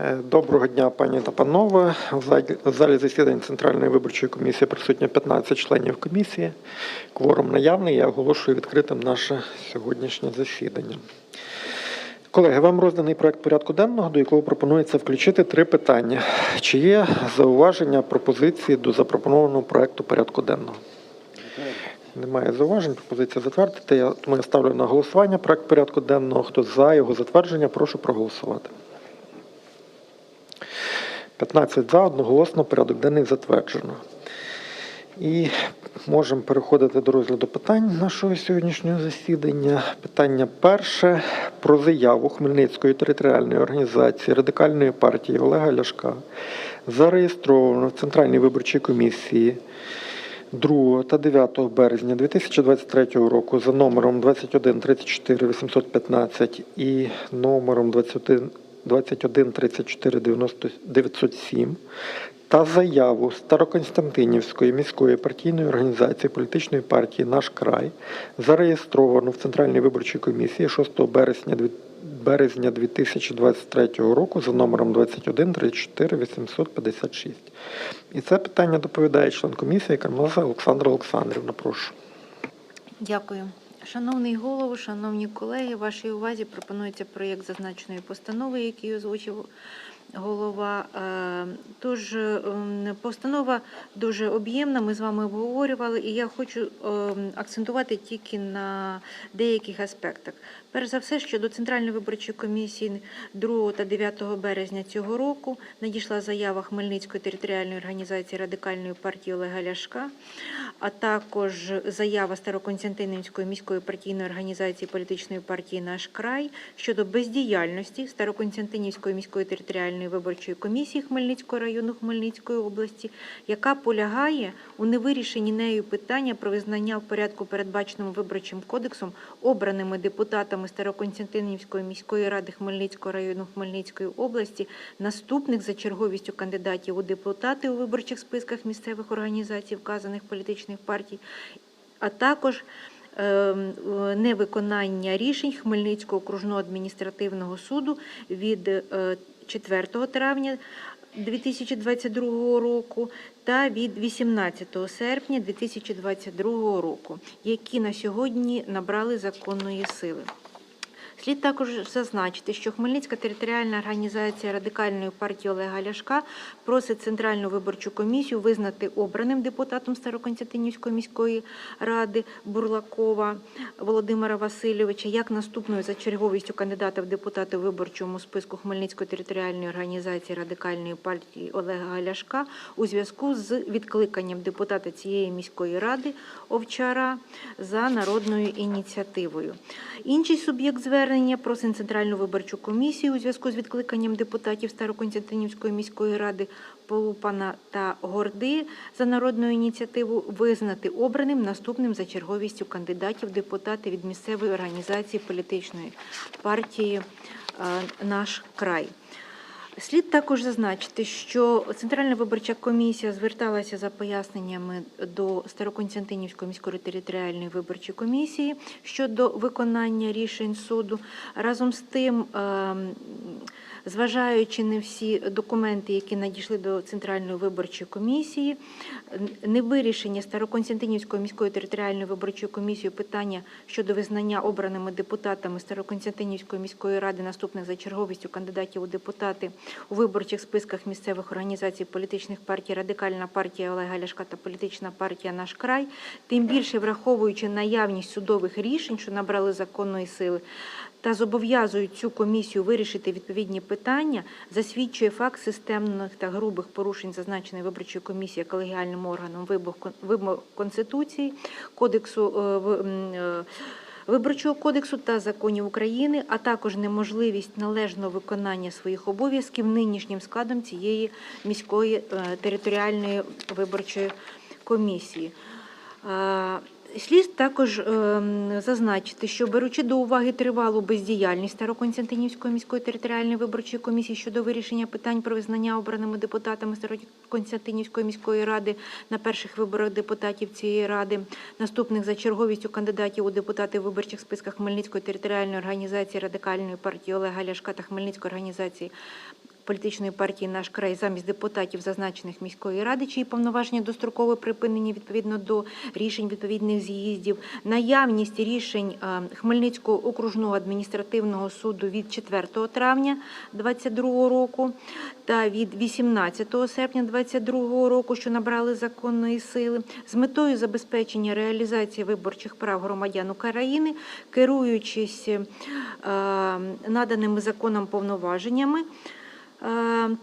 Е, Доброго дня, пані та панове. В залі- засідань Центральної виборчої комісії присутньо 15 членів комісії. Кворум наявний. Я оголошую відкритим наше сьогоднішнє засідання. Колеги, вам розданий проект порядку денного, до якого пропонується включити три питання. Чи є зауваження, пропозиції до запропонованого проекту порядку денного? Немає зауважень, пропозиція затвердити. Тому я ставлю на голосування проект порядку денного. Хто за його затвердження, прошу проголосувати. 15 за, одноголосно порядок денний затверджено. І можемо переходити до розгляду питань нашого сьогоднішнього засідання. Питання перше про заяву Хмельницької територіальної організації Радикальної партії Олега Ляшка, зареєстровано в Центральній виборчій комісії 2 та 9 березня 2023 року за номером 21 34 815 і номером 21 21 34 90 907 та заяву Староконстантинівської міської партійної організації політичної партії Наш край зареєстровано в Центральній виборчій комісії 6 березня березня 2023 року за номером 21 34 856. І це питання доповідає член комісії Кармаза Олександра Олександрівна. Прошу. Дякую. Шановний голово, шановні колеги, вашій увазі пропонується проєкт зазначеної постанови, який озвучив голова. Е, Тож ем, постанова дуже об'ємна, ми з вами обговорювали, і я хочу ем, акцентувати тільки на деяких аспектах. Перш за все, що до Центральної виборчої комісії 2 та 9 березня цього року надійшла заява Хмельницької територіальної організації Радикальної партії Олега Ляшка, а також заява Староконстантинівської міської партійної організації політичної партії Наш край щодо бездіяльності Староконстантинівської міської територіальної виборчої комісії Хмельницького району Хмельницької області, яка полягає у невирішенні нею питання про визнання в порядку, передбаченому виборчим кодексом, обраними депутатами Староконстантинівської міської ради Хмельницького району Хмельницької області наступних за черговістю кандидатів у депутати у виборчих списках місцевих організацій вказаних політичних партій, а також ем, е, невиконання рішень Хмельницького окружного адміністративного суду від е, 4 травня 2022 року та від 18 серпня 2022 року, які на сьогодні набрали законної сили. Слід також зазначити, що Хмельницька територіальна організація радикальної партії Олега Ляшка просить Центральну виборчу комісію визнати обраним депутатом Староконстантинівської міської ради Бурлакова Володимира Васильовича як наступною за черговістю кандидата в депутати виборчому списку Хмельницької територіальної організації радикальної партії Олега Ляшка у зв'язку з відкликанням депутата цієї міської ради Овчара за народною ініціативою. Інший суб'єкт звернення просить Центральну виборчу комісію у зв'язку з відкликанням депутатів Староконстантинівської міської ради Полупана та Горди за народну ініціативу визнати обраним наступним за черговістю кандидатів депутати від місцевої організації політичної партії е, Наш край. Слід також зазначити, що Центральна виборча комісія зверталася за поясненнями до Староконстантинівської міської територіальної виборчої комісії щодо виконання рішень суду. Разом з тим, ем, зважаючи на всі документи, які надійшли до Центральної виборчої комісії, невирішення Староконстантинівської міської територіальної виборчої комісії питання щодо визнання обраними депутатами Староконстантинівської міської ради наступних за черговістю кандидатів у депутати у виборчих списках місцевих організацій політичних партій Радикальна партія Олега Ляшка та політична партія Наш край, тим більше враховуючи наявність судових рішень, що набрали законної сили. Та зобов'язують цю комісію вирішити відповідні питання, засвідчує факт системних та грубих порушень зазначеної виборчої комісії колегіальним органом вимог Кон- Конституції, Кодексу е, е, Виборчого кодексу та законів України, а також неможливість належного виконання своїх обов'язків нинішнім складом цієї міської е, територіальної виборчої комісії. Слід також ем, зазначити, що беручи до уваги тривалу бездіяльність Староконстантинівської міської територіальної виборчої комісії щодо вирішення питань про визнання обраними депутатами Староконстантинівської міської ради на перших виборах депутатів цієї ради, наступних за черговістю кандидатів у депутати виборчих списках Хмельницької територіальної організації радикальної партії Олега Ляшка та Хмельницької організації політичної партії Наш край замість депутатів, зазначених міської ради, чиї повноваження достроково припинені відповідно до рішень відповідних з'їздів, наявність рішень е, Хмельницького окружного адміністративного суду від 4 травня 2022 року та від 18 серпня 2022 року, що набрали законної сили, з метою забезпечення реалізації виборчих прав громадян України, керуючись е, наданими законом повноваженнями. Е,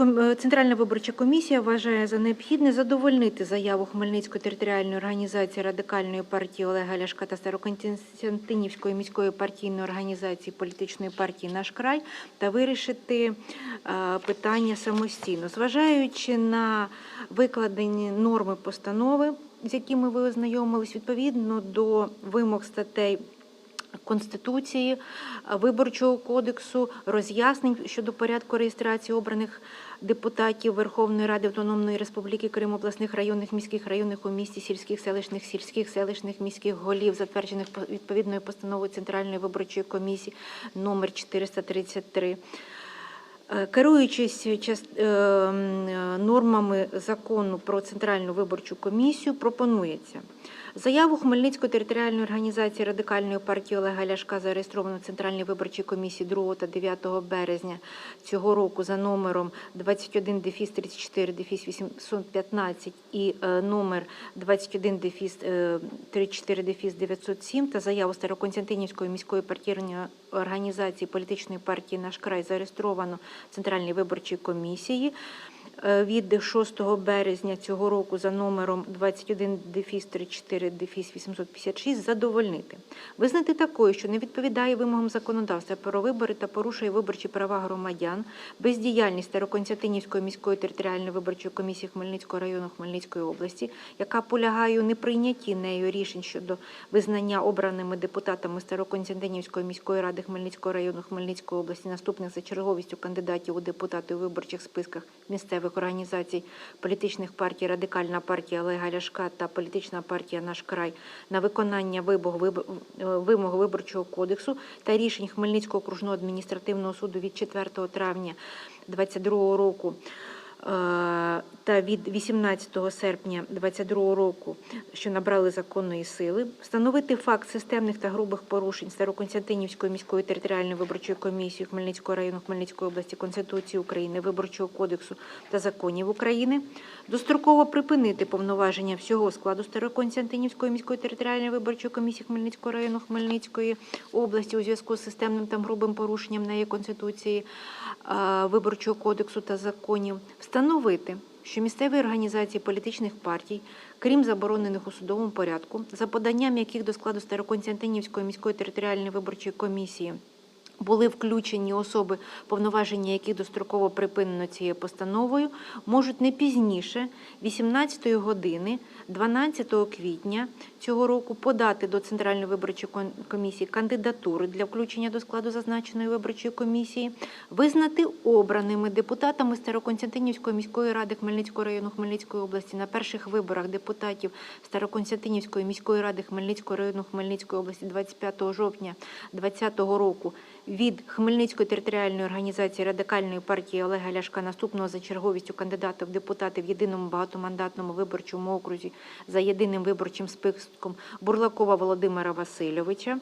е, Центральна виборча комісія вважає за необхідне задовольнити заяву Хмельницької територіальної організації радикальної партії Олега Ляшка та Староконстантинівської міської партійної організації політичної партії Наш край та вирішити е, питання самостійно, зважаючи на викладені норми постанови, з якими ви ознайомились, відповідно до вимог статей. Конституції, виборчого кодексу, роз'яснень щодо порядку реєстрації обраних депутатів Верховної Ради Автономної Республіки Крим, обласних районних міських районних у місті, сільських селищних, сільських селищних міських голів, затверджених по- відповідною постановою Центральної виборчої комісії номер 433. Е, Керуючись е, е, нормами закону про Центральну виборчу комісію, пропонується заяву Хмельницької територіальної організації радикальної партії Олега Ляшка, зареєстровану в Центральній виборчій комісії 2 та 9 березня цього року за номером 21 дефіс 34 дефіс 815 і е, номер 21 дефіс е, 34 дефіс 907 та заяву Староконстантинівської міської партійної організації політичної партії Наш край зареєстровано Центральній виборчій комісії е, від 6 березня цього року за номером 21 дефіс 34 дефіс 856 задовольнити. Визнати такою, що не відповідає вимогам законодавства про вибори та порушує виборчі права громадян, бездіяльність Староконстантинівської міської територіальної виборчої комісії Хмельницького району Хмельницької області, яка полягає у неприйнятті нею рішень щодо визнання обраними депутатами Староконстантинівської міської ради Хмельницького району Хмельницької області наступних за черговістю кандидатів у депутати у виборчих списках місцевих організацій. Політичних партій Радикальна партія Олега Ляшка та політична партія Наш край на виконання вимог виб- виборчого кодексу та рішень Хмельницького окружного адміністративного суду від 4 травня 2022 року та від 18 серпня 2022 року, що набрали законної сили, встановити факт системних та грубих порушень Староконстантинівської міської територіальної виборчої комісії Хмельницького району Хмельницької області Конституції України, Виборчого кодексу та законів України, достроково припинити повноваження всього складу Староконстантинівської міської територіальної виборчої комісії Хмельницького району Хмельницької області у зв'язку з системним та грубим порушенням неї Конституції, е, Виборчого кодексу та законів, встановити, що місцеві організації політичних партій, крім заборонених у судовому порядку, за поданням яких до складу Староконстантинівської міської територіальної виборчої комісії були включені особи, повноваження яких достроково припинено цією постановою, можуть не пізніше 18 години 12 квітня цього року подати до Центральної виборчої комісії кандидатури для включення до складу зазначеної виборчої комісії, визнати обраними депутатами Староконстантинівської міської ради Хмельницького району Хмельницької області на перших виборах депутатів Староконстантинівської міської ради Хмельницького району Хмельницької області 25 жовтня 2020 року від Хмельницької територіальної організації радикальної партії Олега Ляшка наступного за черговістю кандидата в депутати в єдиному багатомандатному виборчому окрузі за єдиним виборчим списком Бурлакова Володимира Васильовича.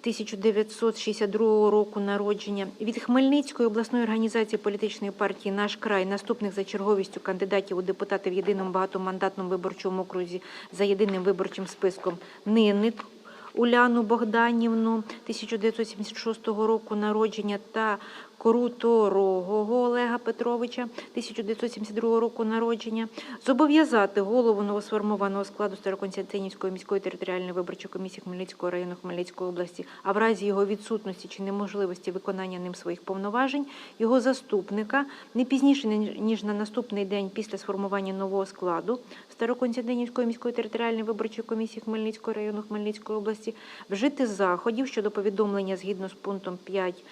1962 року народження від Хмельницької обласної організації політичної партії Наш край наступних за черговістю кандидатів у депутати в єдиному багатомандатному виборчому окрузі за єдиним виборчим списком Нинник Уляну Богданівну 1976 року народження та Круторогого Олега Петровича 1972 року народження, зобов'язати голову новосформованого складу Староконстантинівської міської територіальної виборчої комісії Хмельницького району Хмельницької області, а в разі його відсутності чи неможливості виконання ним своїх повноважень, його заступника не пізніше ніж на наступний день після сформування нового складу Староконстантинівської міської територіальної виборчої комісії Хмельницького району Хмельницької області вжити заходів щодо повідомлення згідно з пунктом 5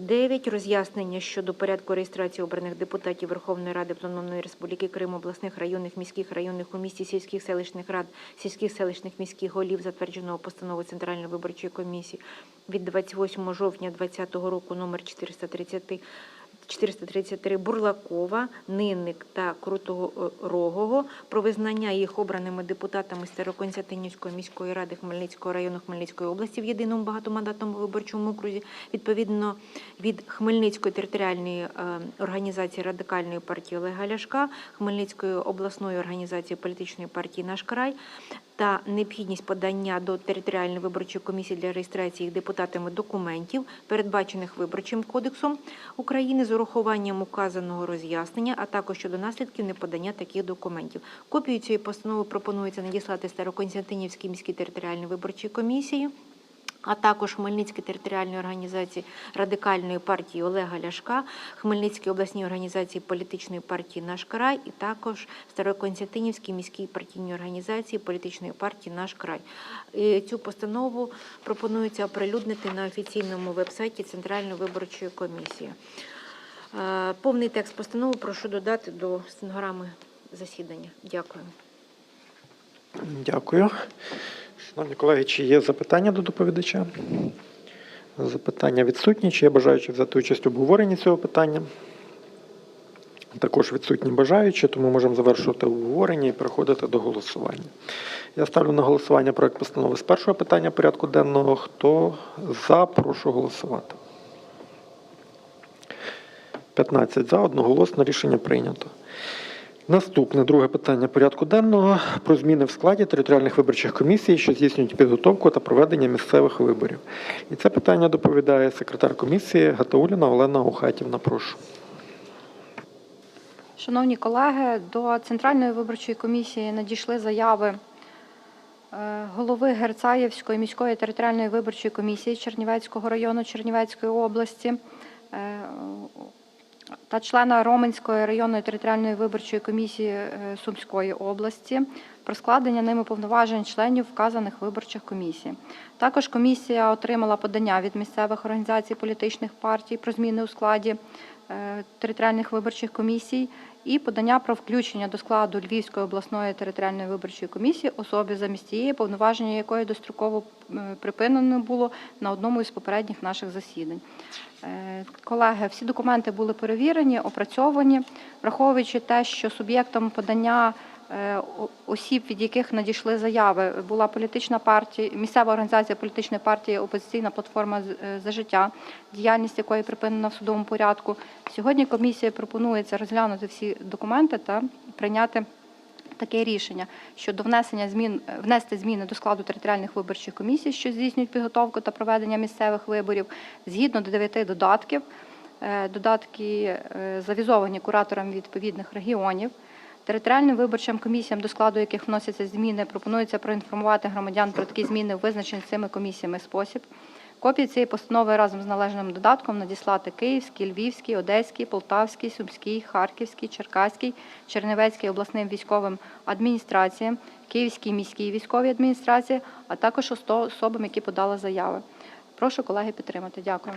9 роз'яснення щодо порядку реєстрації обраних депутатів Верховної Ради Автономної Республіки Крим, обласних районних, міських районних у місті, сільських селищних рад, сільських селищних міських голів, затвердженого постановою Центральної виборчої комісії від 28 жовтня 2020 року номер 430 433 Бурлакова, Нинник та Крутого про визнання їх обраними депутатами Староконстантинівської міської ради Хмельницького району Хмельницької області в єдиному багатомандатному виборчому окрузі. Відповідно від Хмельницької територіальної е, організації радикальної партії Олега Ляшка, Хмельницької обласної організації політичної партії Наш край та необхідність подання до територіальної виборчої комісії для реєстрації їх депутатами документів, передбачених виборчим кодексом України з урахуванням указаного роз'яснення, а також щодо наслідків неподання таких документів. Копію цієї постанови пропонується надіслати Староконстантинівській міській територіальній виборчій комісії а також Хмельницькій територіальній організації радикальної партії Олега Ляшка, Хмельницькій обласній організації політичної партії Наш край і також Староконстантинівській міській партійній організації політичної партії Наш край. І Цю постанову пропонується оприлюднити на офіційному вебсайті Центральної виборчої комісії. Е, Повний текст постанови прошу додати до стенограми засідання. Дякую. Дякую. Шановні колеги, чи є запитання до доповідача? Запитання відсутні. Чи є бажаючі взяти участь у обговоренні цього питання? Також відсутні бажаючі, тому можемо завершувати обговорення і переходити до голосування. Я ставлю на голосування проект постанови з першого питання порядку денного. Хто за, прошу голосувати. 15 за, одноголосно рішення прийнято. Наступне друге питання порядку денного про зміни в складі територіальних виборчих комісій, що здійснюють підготовку та проведення місцевих виборів. І це питання доповідає секретар комісії Гатауліна Олена Охатівна. Прошу. Шановні колеги, до Центральної виборчої комісії надійшли заяви е, голови Герцаєвської міської територіальної виборчої комісії Чернівецького району Чернівецької області е, та члена Роменської районної територіальної виборчої комісії е, Сумської області про складення ними повноважень членів вказаних виборчих комісій. Також комісія отримала подання від місцевих організацій політичних партій про зміни у складі е, територіальних виборчих комісій і подання про включення до складу Львівської обласної територіальної виборчої комісії особи замість тієї, повноваження якої достроково е, припинено було на одному із попередніх наших засідань. Е, Колеги, всі документи були перевірені, опрацьовані, враховуючи те, що суб'єктом подання осіб, від яких надійшли заяви, була політична партія, місцева організація політичної партії Опозиційна платформа «З- е, за життя, діяльність якої припинена в судовому порядку. Сьогодні комісія пропонується розглянути всі документи та прийняти таке рішення щодо внесення змін внести зміни до складу територіальних виборчих комісій, що здійснюють підготовку та проведення місцевих виборів, згідно до дев'яти додатків. Е, Додатки е, завізовані кураторам відповідних регіонів. Територіальним виборчим комісіям, до складу яких вносяться зміни, пропонується проінформувати громадян про такі зміни в визначений цими комісіями спосіб. Копії цієї постанови разом з належним додатком надіслати Київський, Львівський, Одеський, Полтавський, Сумський, Харківський, Черкаський, Чернівецький обласним військовим адміністраціям, Київській міській військовій адміністрації, а також особам, які подали заяви. Прошу колеги підтримати. Дякую.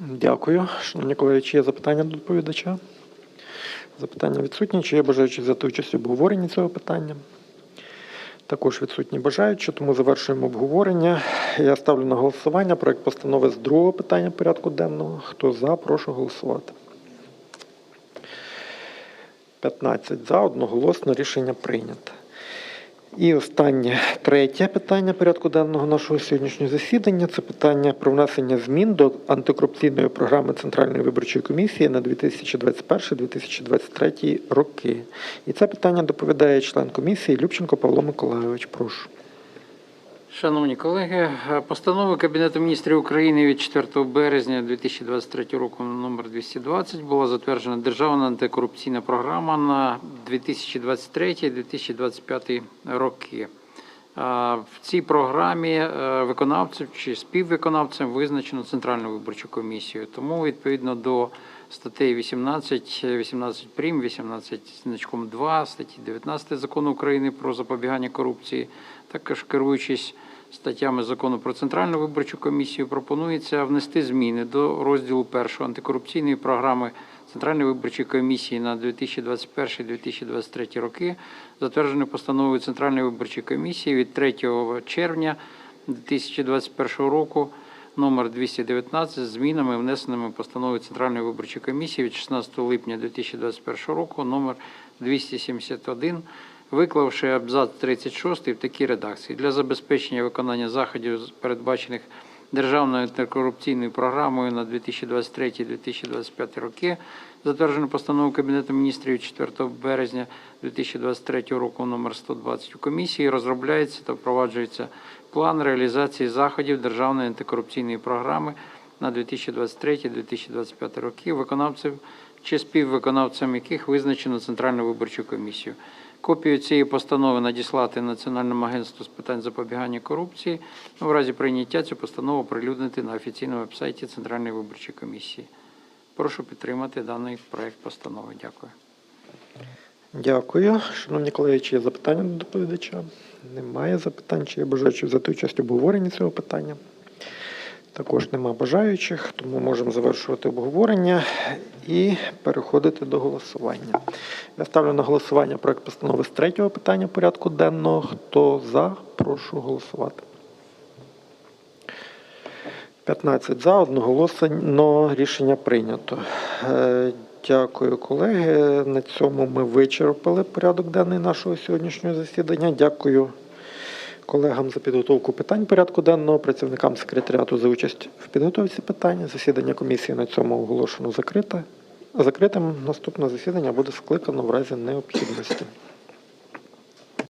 Дякую. Шановні колеги, чи є запитання до доповідача? Запитання відсутні. Чи є бажаючі взяти участь в обговоренні цього питання? Також відсутні бажаючі, тому завершуємо обговорення. Я ставлю на голосування проект постанови з другого питання порядку денного. Хто за, прошу голосувати. 15 за, одноголосно рішення прийнято. І останнє третє питання порядку денного нашого сьогоднішнього засідання це питання про внесення змін до антикорупційної програми Центральної виборчої комісії на 2021-2023 роки. І це питання доповідає член комісії Любченко Павло Миколайович. Прошу. Шановні колеги, постановою Кабінету міністрів України від 4 березня 2023 року номер 220 була затверджена Державна антикорупційна програма на 2023-2025 роки. В цій програмі е, виконавцем чи співвиконавцем визначено Центральну виборчу комісію. Тому відповідно до статей 18, 18 прим, 18 значком 2, статті 19 Закону України про запобігання корупції, також керуючись статтями закону про Центральну виборчу комісію, пропонується внести зміни до розділу першого антикорупційної програми Центральної виборчої комісії на 2021-2023 роки, затвердженої постановою Центральної виборчої комісії від 3 червня 2021 року номер 219 з змінами, внесеними постановою Центральної виборчої комісії від 16 липня 2021 року номер 271, виклавши абзац 36 в такій редакції. Для забезпечення виконання заходів, передбачених Державною антикорупційною програмою на 2023-2025 роки, затверджено постанову Кабінету міністрів 4 березня 2023 року номер 120 у комісії, розробляється та впроваджується план реалізації заходів Державної антикорупційної програми на 2023-2025 роки, виконавців чи співвиконавцем яких визначено Центральну виборчу комісію. Копію цієї постанови надіслати Національному агентству з питань запобігання корупції. Ну, в разі прийняття цю постанову оприлюднити на офіційному вебсайті Центральної виборчої комісії. Прошу підтримати даний проект постанови. Дякую. Дякую. Шановні колеги, чи є запитання до доповідача? Немає запитань, чи є бажаючі взяти участь в обговоренні цього питання? Також нема бажаючих, тому можемо завершувати обговорення і переходити до голосування. Я ставлю на голосування проект постанови з третього питання порядку денного. Хто за, прошу голосувати. 15 за, одноголосно рішення прийнято. Дякую, колеги. На цьому ми вичерпали порядок денний нашого сьогоднішнього засідання. Дякую колегам за підготовку питань порядку денного, працівникам секретаріату за участь в підготовці питань. Засідання комісії на цьому оголошено закрите. Закритим наступне засідання буде скликано в разі необхідності.